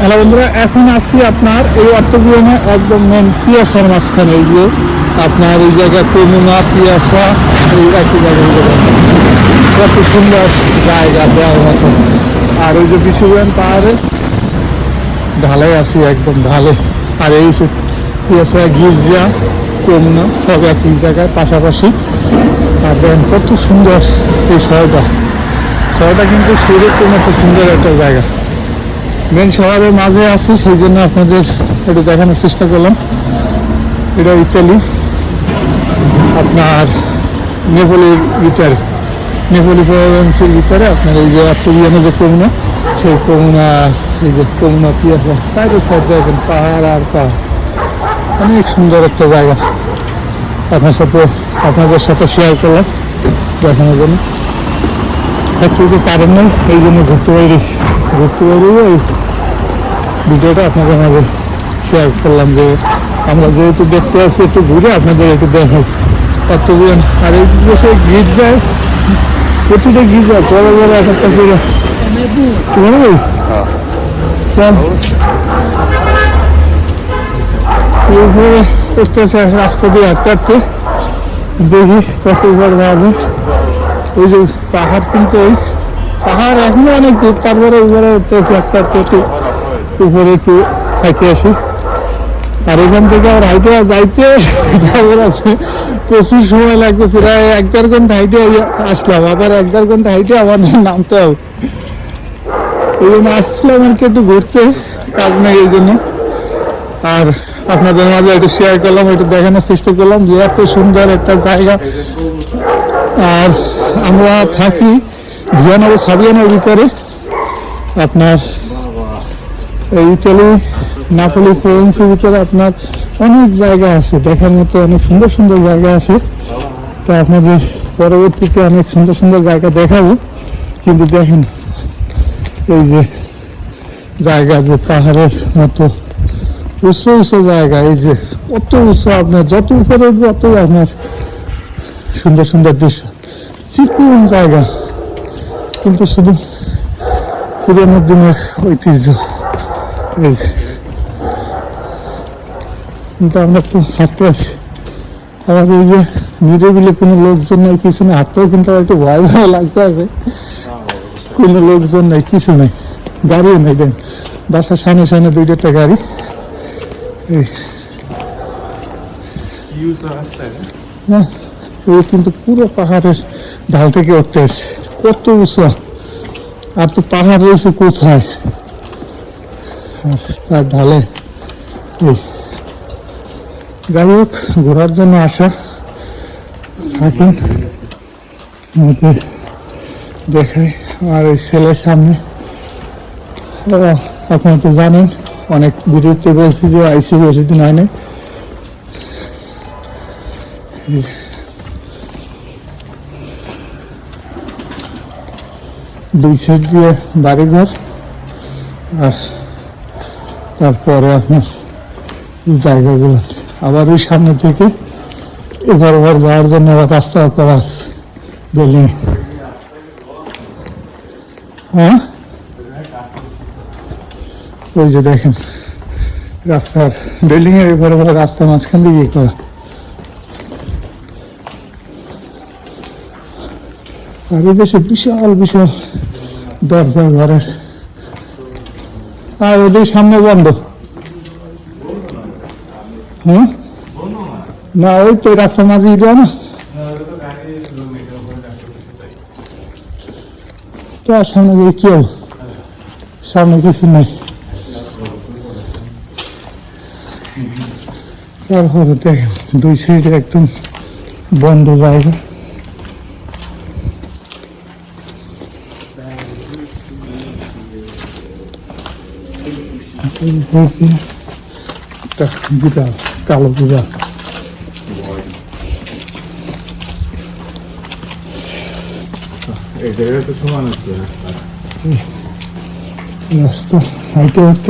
Hello বন্ধুরা, এখন আসছি আপনার এই অর্থবিহনে একদম মেন পিয়াসার মাঝখানে। এই যে আপনার এই জায়গা কমুনা পিয়াসা, এই একই জায়গায় কত সুন্দর জায়গা দেওয়ার মতো। আর ওই যে বিশ্ববিদ্যালয় পাহাড়ে, ঢালাই আছি একদম ঢালে। আর এই যে পিয়াসা, গির্জা কমুনা সব একই জায়গায় পাশাপাশি। আর দেখেন কত সুন্দর এই শহরটা। শহরটা কিন্তু সেরকম একটা সুন্দর একটা জায়গা। মেন শহরের মাঝে আছি সেই জন্য আপনাদের একটু দেখানোর চেষ্টা করলাম। এটা ইতালি। আপনার নেপোলির ভিতরে। নেপোলি প্রভিন্সের ভিতরে আপনার এই যে আত্মবিয়ানে যে কমুনা সেই কমুনা এই যে কমুনা পিয়াসা বাইরের সাইড দেখেন, পাহাড় আর পাহাড়। অনেক সুন্দর একটা জায়গা। আপনার সাথে, আপনাদের সাথে শেয়ার করলাম দেখানোর জন্য। একটু কারণ নেই, এই জন্য ঘুরতে বেরিয়েছি। ঘুরতে বেরিয়ে এই ভিডিওটা আপনাদের মাঝে শেয়ার করলাম যে আমরা যেহেতু দেখতে আসছি একটু ঘুরে আপনাদের একটু দেখাই। কতজন? আর এই দেশে গির্জায়, প্রতিটা গির্জা বড় বড় এক একটা করে। ওই? সব এরপরে করতেছে রাস্তা দিয়ে হাঁটতে হাঁটতে। দেখি কত উপর যাবে। ওই যে পাহাড় কিন্তু ওই পাহাড় এখনও অনেক দূর, তারপরে উপরে উঠতেছে আস্তে একটু উপরে একটু হাইটে আসি। আর এখান থেকে আর হাইটে যাইতে প্রচুর সময় লাগবে, প্রায় এক দেড় ঘণ্টা হাইটে আসলাম, আবার এক দেড় ঘণ্টা হাইটে আবার নামতে হবে। এই জন্য আসছিলাম আর কি একটু ঘুরতে, কাজ নেই এই জন্য। আর আপনাদের মাঝে একটু শেয়ার করলাম, একটু দেখানোর চেষ্টা করলাম যে এত সুন্দর একটা জায়গা। আর আমরা থাকি ভিয়ানগর সাবিয়ানোর ভিতরে আপনার এই ইতালি, নাপোলি প্রভিন্সের ভিতরে আপনার অনেক জায়গা আছে, দেখার মতো অনেক সুন্দর সুন্দর জায়গা আছে। তো আপনাদের পরবর্তীতে অনেক সুন্দর সুন্দর জায়গা দেখাবো। কিন্তু দেখেন, এই যে জায়গা, যে পাহাড়ের মতো উঁচু উঁচু জায়গা, এই যে কত উঁচু আপনার, যত উপরে উঠবে ততই আপনার সুন্দর সুন্দর দৃশ্য। চিকুন জায়গা। কিন্তু শুধু পুরোনো দিনের ঐতিহ্য। যে। কিন্তু আমরা তো হাঁটতে আছি। আবার এই যে নিরিবিলি কোনো লোকজন নেই কিছু নেই। হাঁটতেও কিন্তু আবার একটু ভয় ভয় লাগতে আছে। কোনো লোকজন নেই কিছু নেই। গাড়িও নেই দেন। বাসার সামনে সামনে দুইটা গাড়ি। এই। এই কিন্তু পুরো পাহাড়ের ঢাল থেকে উঠতে আসছে কত উঁচু? আর তো পাহাড় রয়েছে কোথায়? তার ঢালে। যাই হোক, ঘোরার জন্য আসা। থাকুন। দেখাই আর ওই ছেলের সামনে। আপনারা তো জানেন, অনেক ভিডিওতে বলছি যে আইসি বেশি দিন হয় নাই এই যে। দুই সাইড দিয়ে বাড়িঘর, আর তারপরে আপনার জায়গাগুলো। আবার ওই সামনে থেকে এবার ওবার যাওয়ার জন্য আবার রাস্তা করা আছে বিল্ডিং হ্যাঁ? ওই যে দেখেন, রাস্তার বিল্ডিং এর এবার ওবার রাস্তা মাঝখান দিয়ে ইয়ে করা। আর এদেশে বিশাল বিশাল দরজা ঘরের আর ওদের সামনে বন্ধ। হ্যাঁ না, ওই তো রাস্তার মাঝে এটা না। তো আর সামনে গিয়ে কি হবে? সামনে কিছু নেই। তারপরে দেখেন দুই সাইডে একদম বন্ধ জায়গা। একটা বিড়াল কালো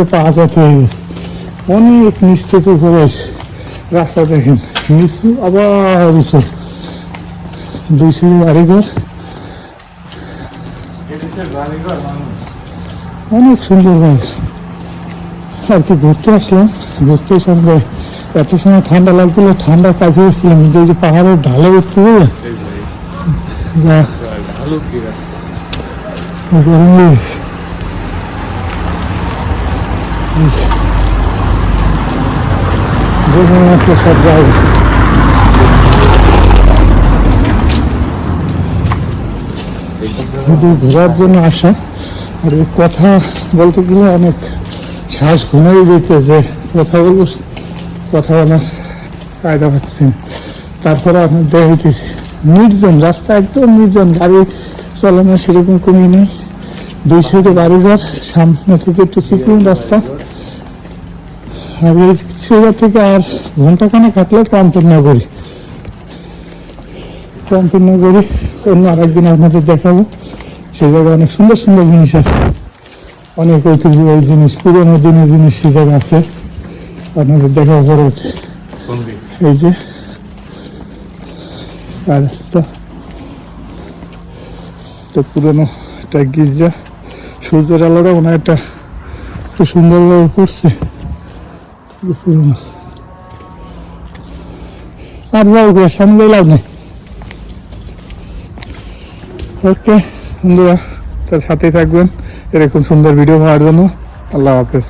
পাওয়া অনেক নিচ থেকে ঘুরে রাস্তা দেখেন নিচু আবার দুই সিঁড়ি বাড়িঘর অনেক সুন্দর জায়গা আর কি ঘুরতে আসলাম। ঘুরতে সঙ্গে এত সময় ঠান্ডা লাগছিল, ঠান্ডা কাটিয়েছিলাম কিন্তু এই যে পাহাড়ের ঢালে উঠতে সব ঘোরার জন্য আসা। আর এই কথা বলতে গেলে অনেক শ্বাস যেতে যে কথা বলব, কথা বলার কায়দা পাচ্ছি তারপরে আপনার দেখাইতেছি নির্জন, রাস্তা একদম নির্জন, গাড়ি চালানো সেরকম কমই নেই। দুই সাইডে বাড়িঘর সামনে থেকে একটু চিকুন রাস্তা। জায়গা থেকে আর ঘন্টাখানে কাটলে কান্তনগরী কান্তনগরী অন্য আরেকদিন আপনাদের দেখাবো। সেই জায়গায় অনেক সুন্দর সুন্দর জিনিস আছে। অনেক ঐতিহ্যবাহী জিনিস পুরোনো দিনের জিনিস সে জায়গায় আছে। আপনাদের দেখা দিক এই যে। আর তো পুরোনো একটা গির্জা। সূর্যের আলোটা মনে একটা খুব সুন্দরভাবে পড়ছে। পুরোনো। আর যাও গো সামনে লাভ নেই। ওকে বন্ধুরা তার সাথেই থাকবেন। এরকম সুন্দর ভিডিও পাওয়ার জন্য আল্লাহ হাফেজ।